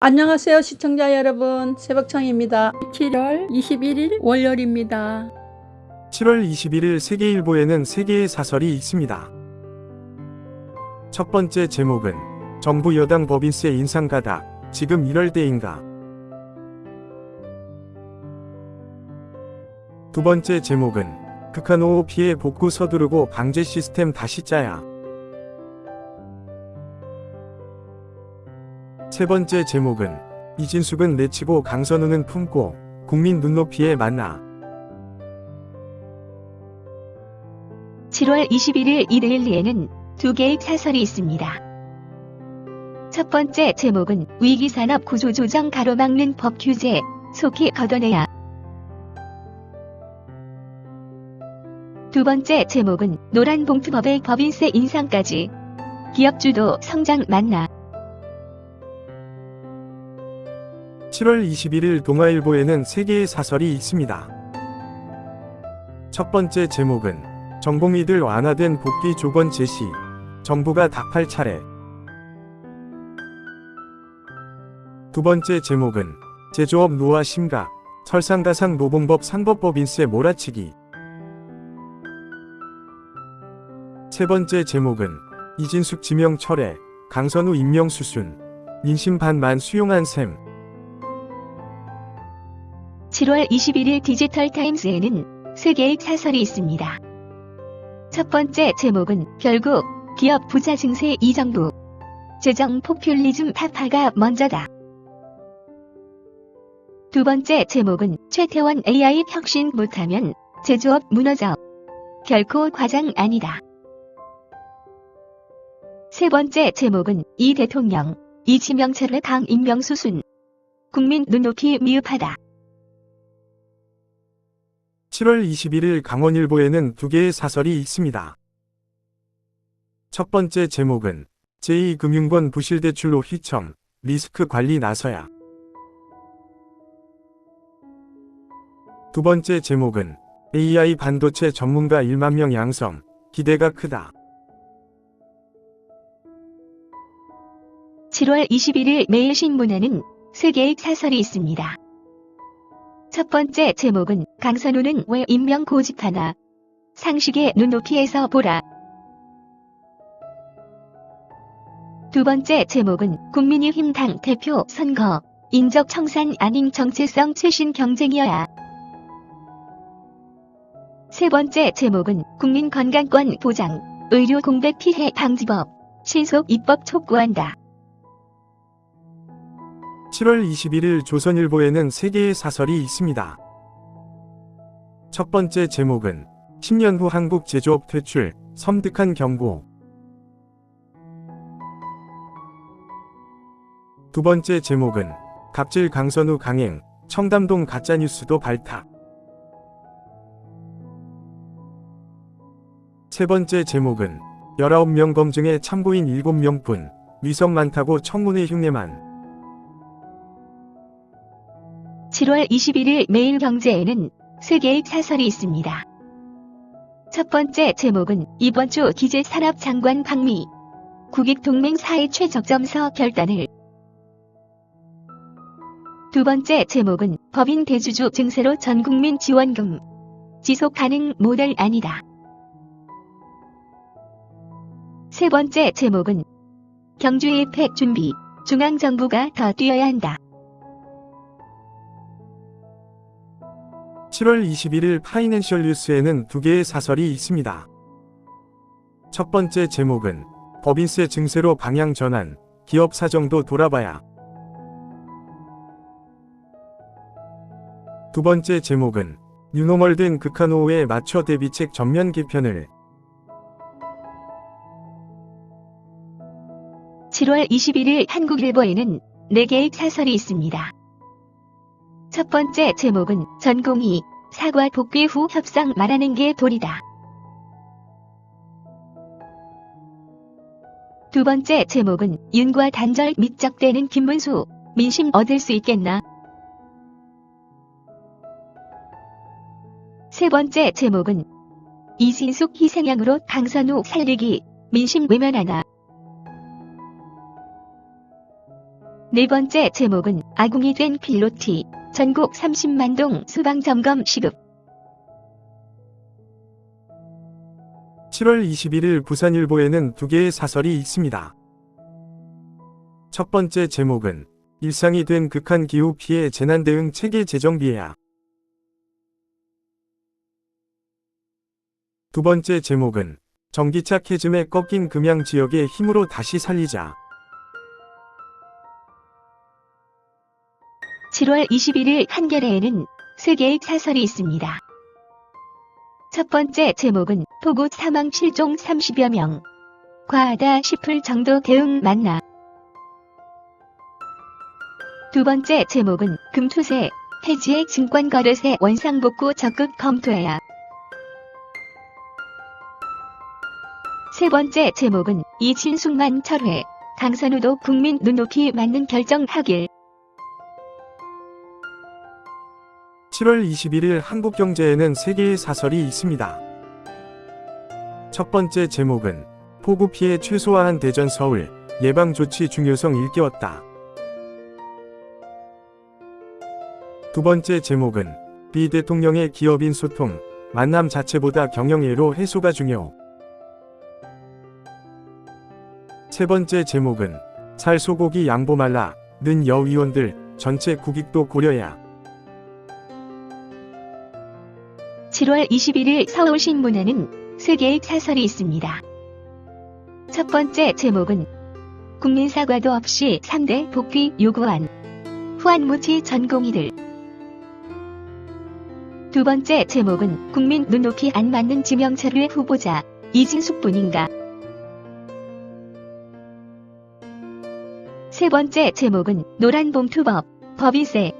안녕하세요 시청자 여러분 새벽청입니다 7월 21일 월요일입니다 7월 21일 세계일보에는 세 개의 사설이 있습니다. 첫 번째 제목은 정부 여당 법인세 인상 가닥 지금 이럴 때인가? 두 번째 제목은 극한호우 피해 복구 서두르고 방제 시스템 다시 짜야. 세 번째 제목은 이진숙은 내치고 강선우는 품고 국민 눈높이에 만나. 7월 21일 이데일리에는 두 개의 사설이 있습니다. 첫 번째 제목은 위기산업 구조조정 가로막는 법 규제 속히 걷어내야. 두 번째 제목은 노란봉투법의 법인세 인상까지 기업주도 성장 만나. 7월 21일 동아일보에는 세 개의 사설이 있습니다. 첫 번째 제목은 전공의들 완화된 복귀 조건 제시, 정부가 답할 차례. 두 번째 제목은 제조업 노화 심각, 설상가상 노동법 상법법 인세 몰아치기. 세 번째 제목은 이진숙 지명 철회, 강선우 임명 수순, 민심 반만 수용한 셈. 7월 21일 디지털 타임스에는 세 개의 사설이 있습니다. 첫 번째 제목은 결국 기업 부자 증세 이 정부 재정 포퓰리즘 타파가 먼저다. 두 번째 제목은 최태원 AI 혁신 못하면 제조업 무너져. 결코 과장 아니다. 세 번째 제목은 이 대통령 이지명철의 당 임명 수순 국민 눈높이 미흡하다. 7월 21일 강원일보에는 두 개의 사설이 있습니다. 첫 번째 제목은 제2금융권 부실대출로 휘청, 리스크 관리 나서야. 두 번째 제목은 AI 반도체 전문가 1만 명 양성, 기대가 크다. 7월 21일 매일신문에는 세 개의 사설이 있습니다. 첫 번째 제목은 강선우는 왜 임명 고집하나? 상식의 눈높이에서 보라. 두 번째 제목은 국민의힘 당 대표 선거 인적 청산 아닌 정체성 최신 경쟁이어야. 세 번째 제목은 국민건강권 보장 의료 공백 피해 방지법 신속 입법 촉구한다. 7월 21일 조선일보에는 세 개의 사설이 있습니다. 첫 번째 제목은 10년 후 한국 제조업 퇴출, 섬뜩한 경고. 두 번째 제목은 갑질 강선우 강행, 청담동 가짜뉴스도 발탁. 세 번째 제목은 19명 검증에 참고인 7명뿐, 위성 많다고 청문회 흉내만. 7월 21일 매일경제에는 세 개의 사설이 있습니다. 첫 번째 제목은 이번 주 기재 산업 장관 방미 국익동맹 사이 최적점서 결단을 두 번째 제목은 법인 대주주 증세로 전국민 지원금 지속 가능 모델 아니다. 세 번째 제목은 경주 일팩 준비 중앙정부가 더 뛰어야 한다. 7월 21일 파이낸셜 뉴스에는 두 개의 사설이 있습니다. 첫 번째 제목은 법인세 증세로 방향 전환, 기업 사정도 돌아봐야. 두 번째 제목은 뉴노멀 된 극한 호우에 맞춰 대비책 전면 개편을 7월 21일 한국일보에는 4개의 사설이 있습니다. 첫 번째 제목은 전공이 사과 복귀 후 협상 말하는 게 도리다. 두 번째 제목은 윤과 단절 밑적대는 김문수 민심 얻을 수 있겠나? 세 번째 제목은 이진숙 희생양으로 강선우 살리기 민심 외면하나? 네 번째 제목은 아궁이 된 필로티 전국 30만 동 소방 점검 시급 7월 21일 부산일보에는 두 개의 사설이 있습니다. 첫 번째 제목은 일상이 된 극한 기후 피해 재난 대응 체계 재정비야. 두 번째 제목은 전기차 캐즘에 꺾인 금양 지역의 힘으로 다시 살리자. 7월 21일 한겨레에는 세 개의 사설이 있습니다. 첫 번째 제목은 폭우 사망 실종 30여 명. 과하다 싶을 정도 대응 만나. 두 번째 제목은 금투세 해지의 증권 거래세 원상복구 적극 검토해야. 세 번째 제목은 이진숙만 철회. 강선우도 국민 눈높이 맞는 결정하길. 7월 21일 한국경제에는 세 개의 사설이 있습니다. 첫 번째 제목은 폭우 피해 최소화한 대전 서울 예방 조치 중요성 일깨웠다. 두 번째 제목은 비 대통령의 기업인 소통 만남 자체보다 경영애로 해소가 중요. 세 번째 제목은 살 소고기 양보 말라 는 여위원들 전체 국익도 고려야. 7월 21일 서울신문에는 세 개의 사설이 있습니다. 첫 번째 제목은 국민 사과도 없이 3대 복귀 요구한 후한무치 전공의들. 두 번째 제목은 국민 눈높이 안 맞는 지명철의 후보자 이진숙뿐인가. 세 번째 제목은 노란봉투법 법이세.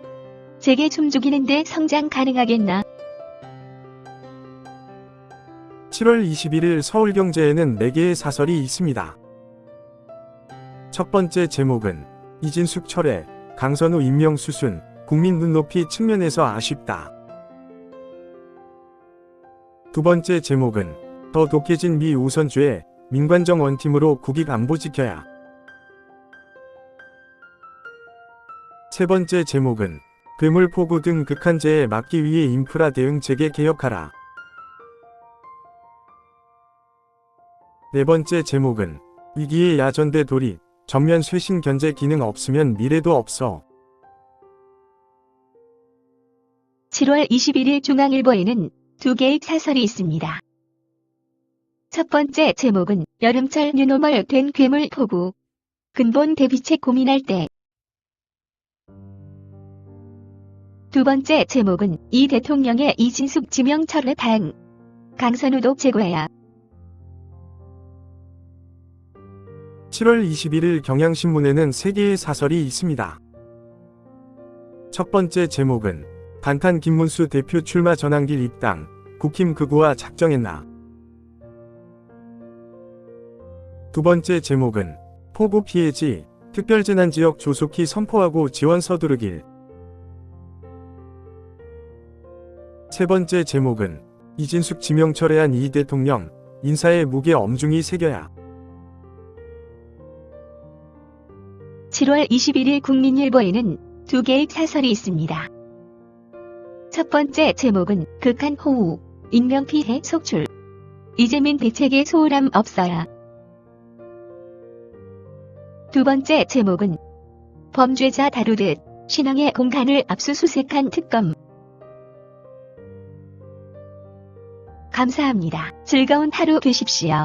재계 춤 죽이는데 성장 가능하겠나 7월 21일 서울경제에는 4개의 사설이 있습니다. 첫 번째 제목은 이진숙 철회, 강선우 임명 수순, 국민 눈높이 측면에서 아쉽다. 두 번째 제목은 더 독해진 미 우선주의 민관정 원팀으로 국익 안보 지켜야. 세 번째 제목은 괴물 폭우 등 극한재해 막기 위해 인프라 대응 체계 개혁하라. 네 번째 제목은 위기의 야전대 돌입, 전면 쇄신 견제 기능 없으면 미래도 없어. 7월 21일 중앙일보에는 두 개의 사설이 있습니다. 첫 번째 제목은 여름철 뉴노멀 된 괴물 폭우. 근본 대비책 고민할 때. 두 번째 제목은 이 대통령의 이진숙 지명 철회 당. 강선우도 제거해야. 7월 21일 경향신문에는 3개의 사설이 있습니다. 첫 번째 제목은 단탄 김문수 대표 출마 전환길 입당, 국힘 극우화 작정했나. 두 번째 제목은 폭우 피해지, 특별재난지역 조속히 선포하고 지원 서두르길. 세 번째 제목은 이진숙 지명 철회한 이 대통령, 인사에 무게 엄중히 새겨야. 7월 21일 국민일보에는 두 개의 사설이 있습니다. 첫 번째 제목은 극한 호우, 인명피해 속출. 이재민 대책에 소홀함 없어야. 두 번째 제목은 범죄자 다루듯 신앙의 공간을 압수수색한 특검. 감사합니다. 즐거운 하루 되십시오.